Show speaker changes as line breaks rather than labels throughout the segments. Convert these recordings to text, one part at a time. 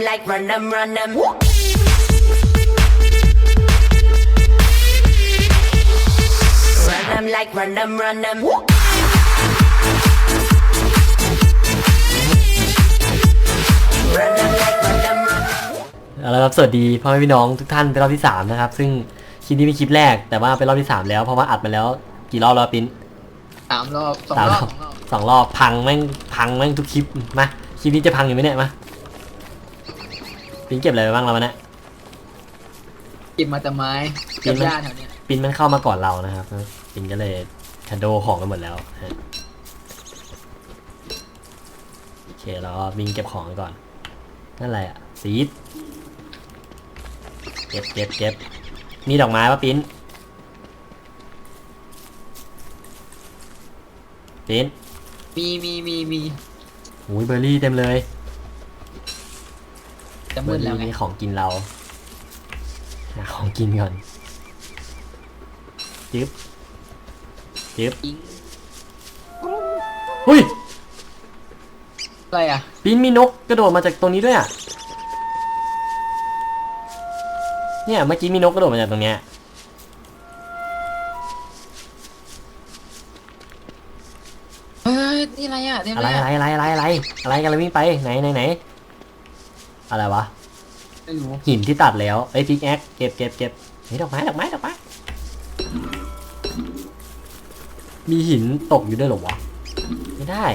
like run them, run them. Run them like run them, run them. Run them like run them, run them.
เอาละครับสวัสดีพ่อแม่พี่น้องทุกท่านเป็นรอบที่สามนะครับ ซึ่งคลิปนี้เป็นคลิปแรกแต่ว่าเป็นรอบที่สามแล้วเพราะว่าอัดมาแล้วกี่รอบแล้วปิ้น
สามรอบสอง
สาม
ร
ร
อ
อ
บบสองรอบ
สองรอบพังแม่งพังแม่งทุกคลิปมาคลิปนี้จะพังอยู่ไหมเนี่ยมา ปิ้นเก็บอะไรไปบ้างแล้ววะเนี่ย
กินมาแต่ไม้
กิ
กับ
นไหม
หญ้าแถวเนี้ย
ปิ้นมันเข้ามาก่อนเรานะครับ ปิ้นก็เลยคันโดของกันหมดแล้วฮะโอเคแล้วก็วิ่งเก็บของกันก่อน นั่นอะไรอะซีดเก็บเก็บเก็บมีดอกไม้ปะปิ้นปิ้น
มีมีมีมี
หูยเบอร์รี่เต็มเลย
จะ
เบ
มื
อ
ด
ร์
แล้ว
รี่
ไง
นี่ของกินเราหาของกินก่อนจึ๊บจึ๊บ
อิง
หุ้ย
อะไรอะ
ปีนมีนกกระโดดมาจากตรงนี้ด้วยอะ เนี่ยเมื่อกี้มีนกกระโดดมาจากตรงเนี้ย
เฮ้ยนี่อะไรอะเต็ม
อะ
เล
ไร
ย
อะไรอะไรอะไรอะไรอะไรกันเลยวิ่งไปไหนไหนไหน อะไรวะ
ไม่รู้
หินที่ตัดแล้วไอ้พิกแอคเก็บเก็บเก็บเฮ้ยดอกไม้ดอกไม้ดอกไม้มีหินตกอยู่ด้วยเหรอวะ ไม่ได้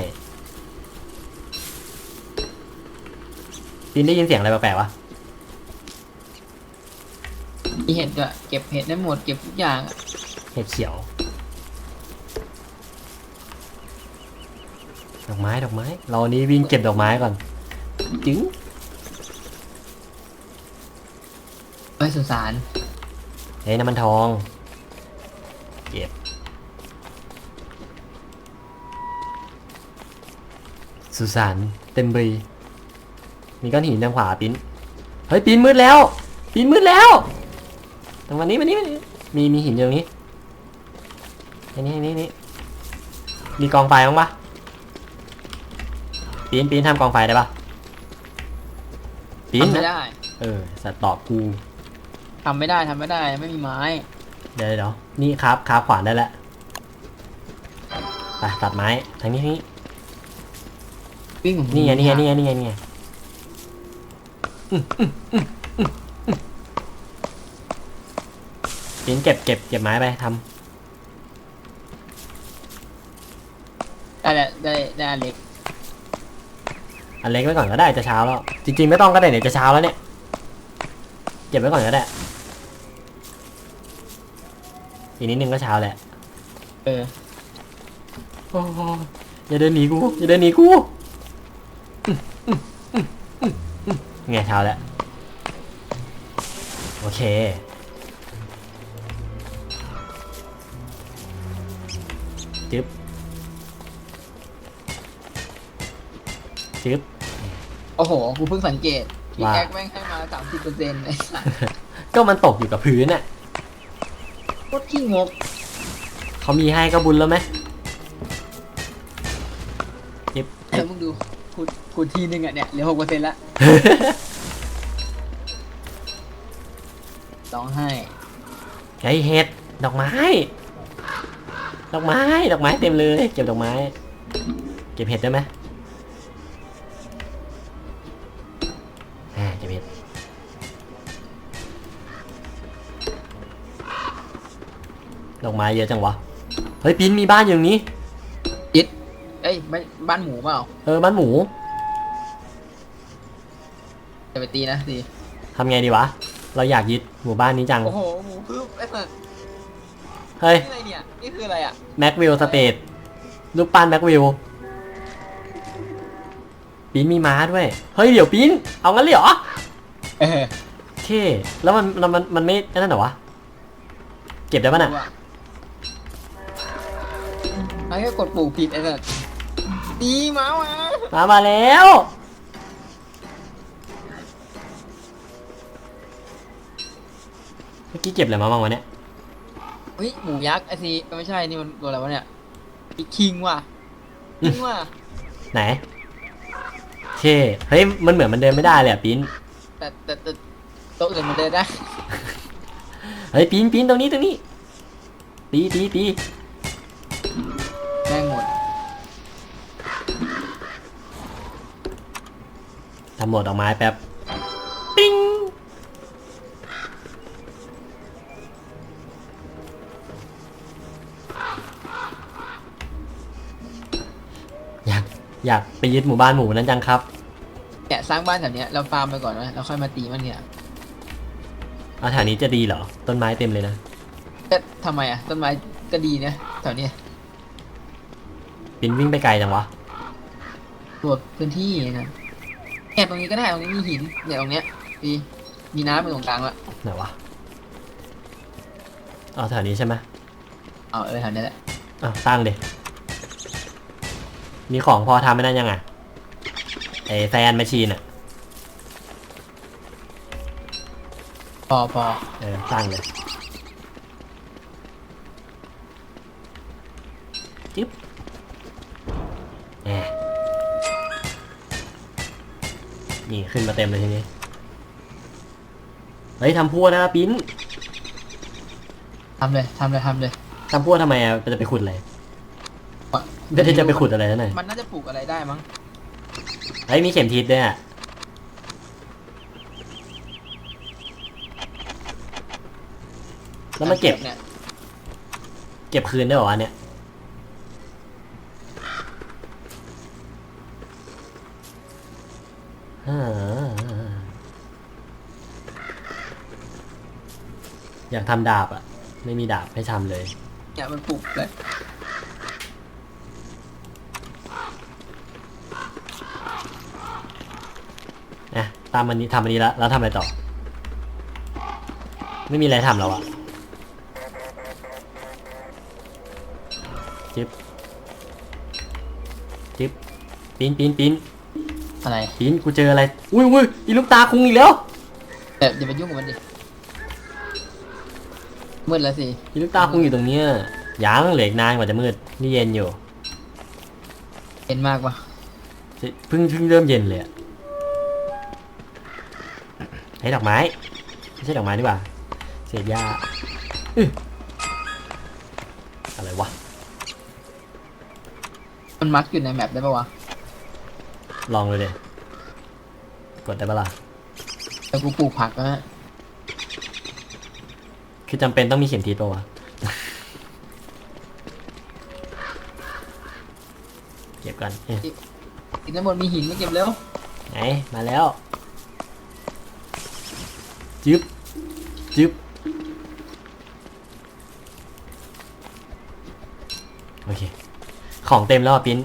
ปีนได้ยินเสียงอะไรแปลกๆวะ
มีเห็ดด้วยเก็บเห็ดได้หมดเก็บทุกอย่างอะ
เห็ดเขียว ดอกไม้ดอกไม้ เรานี้วิ่งเก็บดอกไม้ก่อน จึง
ไว้สุสาน
เฮ้ยน้ำมันทองเก็บสุสานเต็มบีมีก้อนหินทางขวาปิ้นเฮ้ยปิ้นมืดแล้วปิ้นมืดแล้วตรงวันนี้วันนี้วันนี้มีมีหินอยู่ตรงนี้อันนี้อันนี้อันนี้มีกองไฟบ้างปะปิ้นปิ้นทำกองไฟได้ปะปิ้น
ทำไม่
นะ
ได้
เออสัตว์ตอบกู
ทำไม่ได้ทำไม่ได้ไม่มีไม้
เดี๋ยวเดี๋ยวนี่ครับครับขวานได้แล้วไปตัดไม้ทางนี้ทางนี้
วิ่ง
นี่ไงนี่ไงนี่ไงนี่ไงนี่ไงอืมอืมอืมอืมอืมปิ้นเก็บเก็บเก็บไม้ไปท
ได้แหละได้ได้อันเล็กำ
อันเล็กไว้ก่อนก็ได้จะเช้าแล้ว จริง ๆ ไม่ต้องก็ได้เนี่ยจะเช้าแล้วเนี่ย เก็บไว้ก่อนก็ได้ อีกนิดนึงก็เช้าแหละ
เออ
โอ้โหอย่าเดินหนีกูอย่าเดินหนีกูอืมอืมอืมอืมอืมไงเช้าแล้ว โอเค จึ๊บ จึ๊บ
โอ้โห กูเพิ่งสังเกตพี่
ว่า
แอ๊กแม่งให้มาสามสิบเปอร์เซ็นต์ไอ้สัส
ก็มันตกอยู่กับพื้นน่ะ
โคตรขี้งก
เขามีให้ก็บุญแล้วไหมจึ๊บ
เดี๋ยวมึงดูขุดขุดทีนึงอะเนี่ยเหลือหกเปอร์เซ็นต์ละร้องไห้
ไอเห็ดดอกไม้ ดอกไม้ ดอกไม้เต็มเลย เก็บดอกไม้ เก็บเห็ดได้ไหม ดอกไม้เยอะจังวะ เฮ้ยปิ้นมีบ้านอยู่ตรงนี้
จิตเอ้ยไม่บ้านหมูเปล่า
เออบ้านหมู
จะไปตีนะสิ
ทำไงดีวะ เราอยากยึดหมู่บ้านนี้จัง
โอ้โหหมูพึบไอ้สัส
เฮ้ย
นี่อะไรเนี่ยนี่คืออะไรอะ
แม็กวิลสเตทรูปปั้นแม็กวิลปิ้นมีม้าด้วย เฮ้ย เดี๋ยวปิ้นเอางั้นเลยเหรอ
เออ
โอเค แล้วมันมันมันมันไม่นั่นเหรอวะ เก็บได้ปะน่ะ
ไอ้ แค่กดปลูกผิดไอ้สัสตีหมามา
มามาแล้ว เมื่อกี้เก็บอะไรมาบ้างวะเนี่ย
เฮ้ยหมูยักษ์ไอ้สิไม่ใช่นี่มันตัวอะไรวะเนี่ยอีคิงว่ะคิงว่ะ
ไหนเท่เฮ้ย มันเหมือนมันเดินไม่ได้เลยอะปิ้น
แต่แต่แต่โต๊ะอื่นมันเดินได้
เฮ้ย ปิ้นปิ้นตรงนี้ตรงนี้ ตีตีตีำหมดดอกไม้แป๊บปิ้งอยากอยากไปยึดหมู่บ้านหมูนั้นจังครับ
เนี่ยสร้างบ้านแถวเนี้ยเราฟาร์มไปก่อนนะเราค่อยมาตีมันเนี่ย
เอาแถวนี้จะดีเหรอ ต้นไม้เต็มเลยนะ
ก็ทำไมอะต้นไม้ก็ดีนะแถวเนี้ย
ปินวิ่งไปไกลจังวะ
ตัวพื้นที่นะ เนี่ยตรงนี้ก็ได้ตรงนี้มีหินเนี่ยตรงเนี้ยมีมีน้ำอยู่ตรงกลางละ
ไหนวะเอาแถวนี้ใช่ไหม
เอาเออแถวเนี้ยแหละ
อะตั้งเดมีของพอทำไม่ได้ยังไงไอแซนแมชชีนอะ
พอพอ
เออตั้งเลย นี่ขึ้นมาเต็มเลยทีนี้ เฮ้ยทำพั่วนะปิ้น
ทำเลยทำเลยทำเลย
ทำพั่วทำไมอะจะไปขุดอะไรไม่ได้จะไปขุดอะไรนั่นน่ะ
มันน่าจะปลูกอะไรได้มั้ง
เฮ้ยมีเข็มทิศด้วยอะแล้วมาเก็บ
เนี่ย
เก็บคืนได้เหรอวะเนี่ย อยากทำดาบอะไม่มีดาบให้ทำเลย
เนี่ยมันปลูกเลย
นะตามมันนี้ทำอันนี้แล้วแล้วทำอะไรต่อ ไม่มีอะไรทำแล้วอะจิ๊บจิ๊บปีนปีนปีน
อะไร
ปีนกูเจออะไร อุ้ยอุ้ยอีลูกตาคุงอีกแล้ว
เดี๋ยวอย่าไปยุ่งกับมันดิ มืดแล้วสิ
อีลูกตาคุงอยู่ตรงเนี้ยยังเหลืออีกนานกว่าจะมืด นี่เย็นอยู่
เห็นมากปะ
เพิ่งเพิ่งเริ่มเย็นเลยอะไอ้ดอกไม้ไม่ใช่ดอกไม้ดีกว่าเศษหญ้าอื้ออะไรวะ
มันมักอยู่ในแมปได้ปะวะ
ลองเลยเลยกดได้ปะล่ะ
แต่กูปลูกผักนะ
คือจำเป็นต้องมีเข็มทิศปะวะเก็บกันเอ๊ะ
อีกทั้งหมดมีหินไม่เก็บเร็ว
ไหนมาแล้ว จึ๊บ จึ๊บ โอเค ของเต็มแล้วอะปิ้น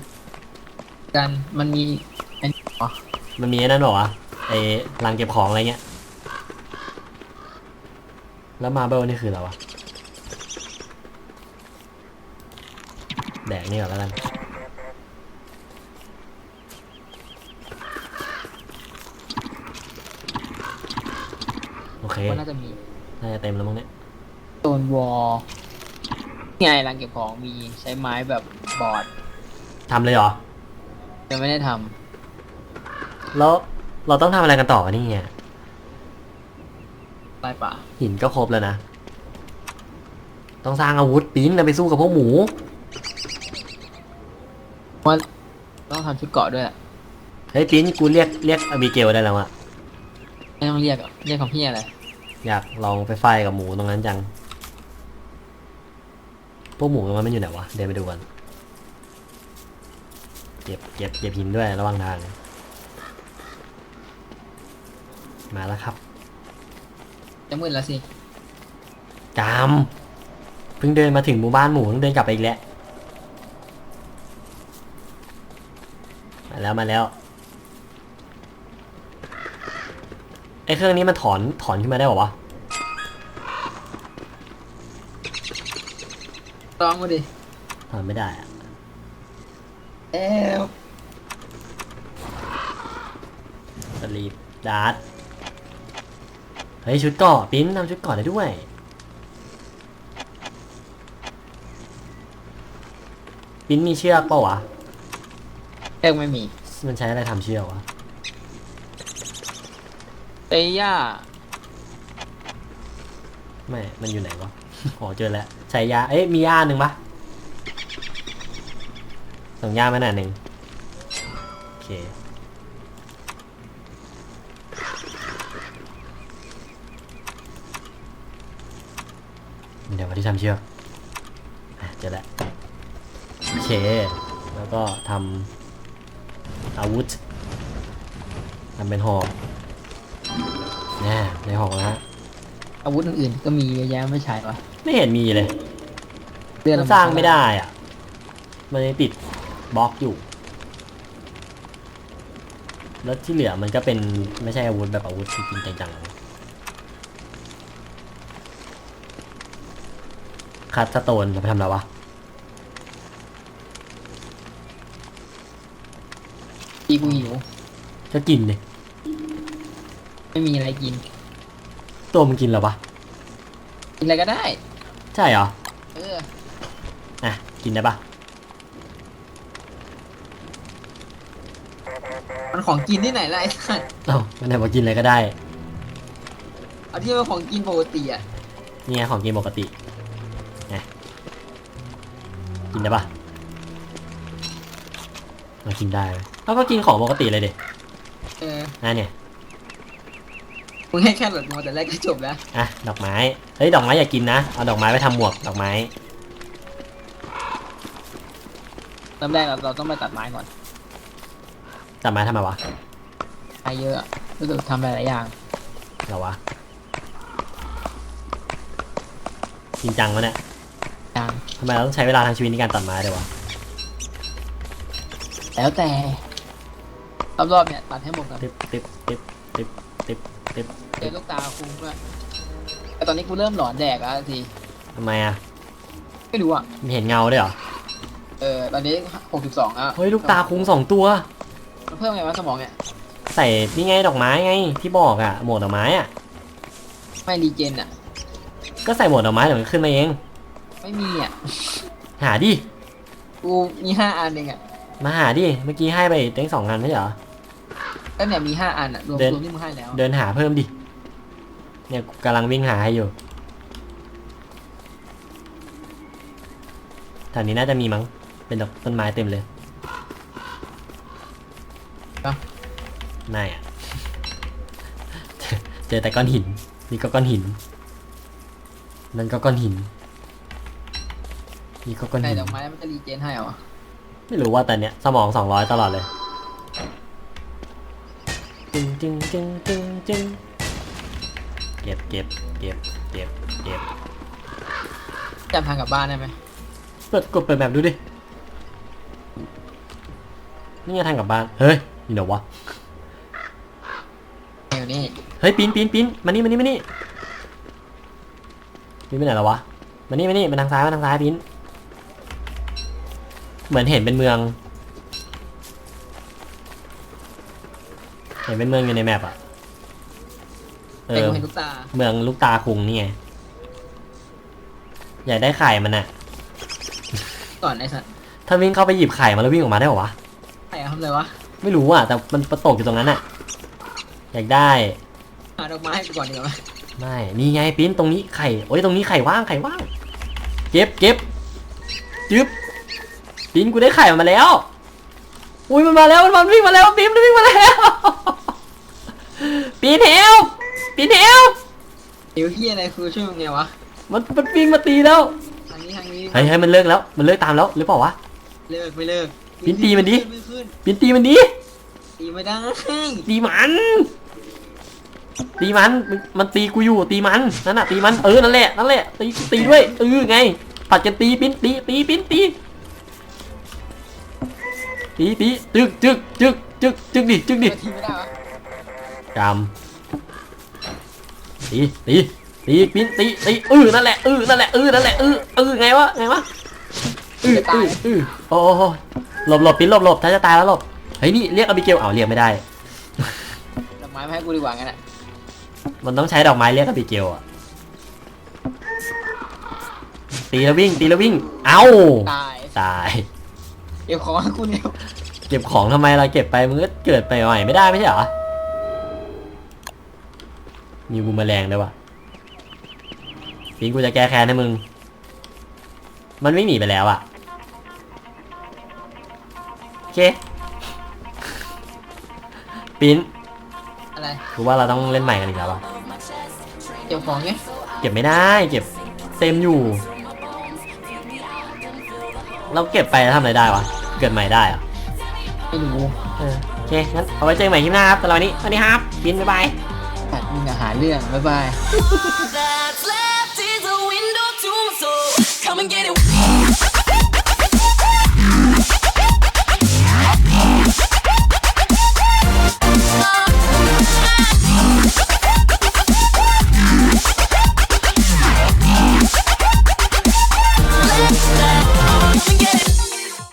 กันมันมีอันนี้อ๋อ
มันมีไอ้นั่นบอกวะไอ้รังเก็บของอะไรเงี้ย แล้วมาเบลนี่คืออะไรวะ แดกนี่ก่อนแล้วกัน โอเค
ก็น่าจะมี
น่าจะเต็มแล้วมั้งเนี่ย
โซนวอลไงร้านเก็บของมีใช้ไม้แบบบอร์ด
ทำเลยเหรอ
ยังไม่ได้ท
แล้วเราต้องทำอะไรกันต่อวะนี่ไงำ
ลายป่า
หินก็ครบแล้วนะ ต้องสร้างอาวุธปิ้นแล้วไปสู้กับพวกหมู
ว่าต้องทำชุดเกราะด้วยอะ
เฮ้ยปิ้นกูเรียกเรียกอบิเกลได้แล้วอะ
ไม่ต้องเรียกอะเรียกของพี่อะไร
อยากลองไปไฟกับหมูตรงนั้นจัง พวกหมูตรงนั้นมันอยู่ไหนวะ เดินไปดูกันเก็บเก็บเก็บหินด้วยระหว่างทาง มาแล้วครับ
จะมืดแล้วสิ
จามเพิ่งเดินมาถึงหมู่บ้านหมูต้องเดินกลับไปอีกแล้วมาแล้วมาแล้วไอ้เครื่องนี้มันถอนถอนขึ้นมาได้ป่าวะ
ลองมาดิ
ถอนไม่ได้อะ
เอ้ว
สลีปดาร์ต เฮ้ยชุดเกราะปิ้นทำชุดเกราะได้ด้วย ปิ้นมีเชือกเปล่าวะ
เชือกไม่มี
มันใช้อะไรทำเชือกวะ
เตย่า
ไม่ มันอยู่ไหนวะ อ๋อเจอแล้ว ใช้ยา เอ๊ะมียาหนึ่งปะส่งยามาหน่อยหนึ่งโอเค เดี๋ยว มาที่ทำเชือกอะเจอแล้วโอเค แล้วก็ทำอาวุธทำเป็นหอกแน่ในหอกแล้วฮะ
อาวุธอื่นๆก็มีเยอะแยะไม่ใช่ปะ
ไม่เห็นมีเลย
เลื่อน
มัน
ล
สร้างไม่ได้อะ มันยังติดบล็อกอยู่ แล้วที่เหลือมันก็เป็นไม่ใช่อาวุธแบบอาวุธจริงๆจังๆ คัตสโตนเอาไปทำอะไรวะ
ตีกูหิว
ก็กินดิ
ไม่มีอะไรกิน
ตัวมันกินเหรอวะ
กินอะไรก็ได้
ใช่เหรอ
เออ
อะ กินได้ปะ
มันของกินที่ไหนล่ะไอ้สัส
เอ้ามันไหนบอกกินอะไรก็ได้
เอาที่มันของกินปกติอะ
นี่ไงของกินปกติไง กินได้ปะเรากินได้เว้ยแล้วก็กินของปกติเลยเด็
เออ
อะเนี่ย
มึงให้แค่หลดมาแต่แรกก็จบแล้ว
อะดอกไม้เฮ้ยดอกไม้อย่ากินนะเอาดอกไม้ไปทำหมวกดอกไม้
เริ่มแรกเราเราต้องไปตัดไม้ก่อน
ตัดไม้ทำไมวะ
ไม้เยอะอะรู้สึกทำหลายๆอย่าง
เหรอวะจริงจังวะเนี่ย
อ ย่าง
ทำไมเราต้องใช้เวลาทางชีวิตในการตัดไม้ด้วยวะ
แล้วแต่รอบๆเนี่ยตัดให้หมดก่อน
ติ๊บติ๊บติ๊บติ๊บติ๊บติ๊บ
เจอลูกตาคุ้มด้วยแต่ตอนนี้กูเริ่มหลอนแดกแล้วที
ทำไมอะ
ไม่รู้อะ
มีเห็นเงาด้วยเหรอ
เออตอนนี้หกสิบสองอะ
เฮ้ยลูกตาคุ้งสองตัว
มันเพิ่มไงวะสมองเนี่ย
ใส่นี่ไงดอกไม้ไงที่บอกอะหมวกดอกไม้อะ
ไม่รีเจนอะ
ก็ใส่หมวกดอกไม้เดี๋ยวมันขึ้นมาเอง
ไม่มีอะ
หาดิ
กูมีห้าอันเองอะ
มาหาดิ เมื่อกี้ให้ไปเต็งสองอันไม่ใช่เหรอ
ก็เนี่ยมีห้าอันอะรวม
เดิน
รวมที่มึงให้แล้ว
เดินหาเพิ่มดิ เนี่ยกำลังวิ่งหาให้อยู่แถวนี้น่าจะมีมั้ง เป็นดอกต้นไม้เต็มเลย
เอ้า
ไม่อะเจอแต่ก้อนหิน นี่ก็ก้อนหิน นั่นก็ก้อนหิน นี่ก็ก้อน
ใส่
หิน
ดอกไม้มันจะรีเจนให้เหรอ
ไม่รู้ว่าแต่เนี้ยสมองสองร้อยตลอดเลยจึงจึงจึงจึงจึงเก็บเก็บเก็บเก็บเก็บ
จำทางกลับบ้านได้ไหม
เปิดกดเปิดแบบดูดินี่ไงทางกลับบ้านเฮ้ยนี่เดี๋ยววะ
เดี๋ยวนี้
เฮ้ยปีนปีนปีนมานี่มานี่มานี่ปีนไปไหนแล้ววะมานี่มานี่มาทางซ้ายมาทางซ้ายปีน เหมือนเห็นเป็นเมือง เห็นเป็นเมืองอยู่ในแมปอะเอ
แต่
อ
กูเห็นลูกตา
เมืองลูกตาคุงนี่ไง อยากได้ไข่มันอะ
ก่อนไอ้สัตว์
ถ้าวิ่งเข้าไปหยิบไข่มาแล้ววิ่งออกมาได้เหรอวะ
ใครเอาทำอะไรวะ
ไม่รู้อะ แต่มันประตกอยู่ตรงนั้นอะอยากได้
หาดอกไม้ให้กูก่อนดีกว่าไหม
ไม่ นี่ไงปิ้นตรงนี้ไข่ โอ้ยตรงนี้ไข่ว่างไข่ว่าง เก็บเก็บจึ๊บ ปิ้นกูได้ไข่มาแล้ว อุ้ยมันมาแล้วมันมันวิ่งมาแล้วปิ้นมันวิ่งมาแล้วปีนเฮลปีนเฮล
เดี๋ยวเฮียอะไรคือช่วยมึงไงวะ
มันมันวิ่งมาตีแล้ว
ทางนี้ทางนี้
เฮ้ยเฮ้ยมันเลิกแล้ว มันเลิกตามแล้วหรือเปล่าวะ
เลิกไม่เลิก
ปิ้นตีมันดิ
ไม่ขึ้น
ปิ้นตีมันดี
ตีไม่ได้
ตีมันตีมันมันมันตีกูอยู่ตีมันนั่นน่ะตีมันเออนั่นแหละนั่นแหละตีตีด้วยเออไงปัดกันตีปิ้นตีตีปิ้นตี ตีตีจึกจึกจึกจึกจึกดิจึกดิ
ทีไม่ได้วะ
จำตีตีตีปิ้นตีตีเออนั่นแหละเออนั่นแหละเออนั่นแหละเออเออไงวะไงวะเออเออเออโอ้โหหลบหลบปิ้นหลบหลบถ้าจะตายแล้วหลบเฮ้ยนี่เรียกอบิเกลเอาเรียกไม่ได้
ดอกไม้มาให้กูดีกว่างั้นอะ
มันต้องใช้ดอกไม้เรียกกับปีเกลอะตีแล้ววิ่งตีแล้ววิ่ง เอ้า
ตาย
ตาย
เดี๋ยวขอให้กูเนี่ย
เก็บของทำไมเราเก็บไปมึงก็เกิดไปใหม่ไม่ได้ไม่ใช่เหรอ มีบูมแมลงด้วยว่ะปินกูจะแก้แค้นให้มึง มันไม่หนีไปแล้วอะโอเคปิน
อะไร
คือว่าเราต้องเล่นใหม่กันอีกแล้วอะ
เก็บของไง
เก็บไม่ได้ เก็บเต็มอยู่ เราเก็บไปแล้วทำอะไรได้วะ เกิดใหม่ได้เหรอะ
ไม่รู้
เออโอเค งั้นเอาไว้เจอกันใหม่คลิปหน้าครับสำหรับวันนี้สวัสดีครับ บินบ๊ายบาย
แต่มึงอย่าหาเรื่อง บ๊ายบาย
That's left is a window to my soul. Come and get it.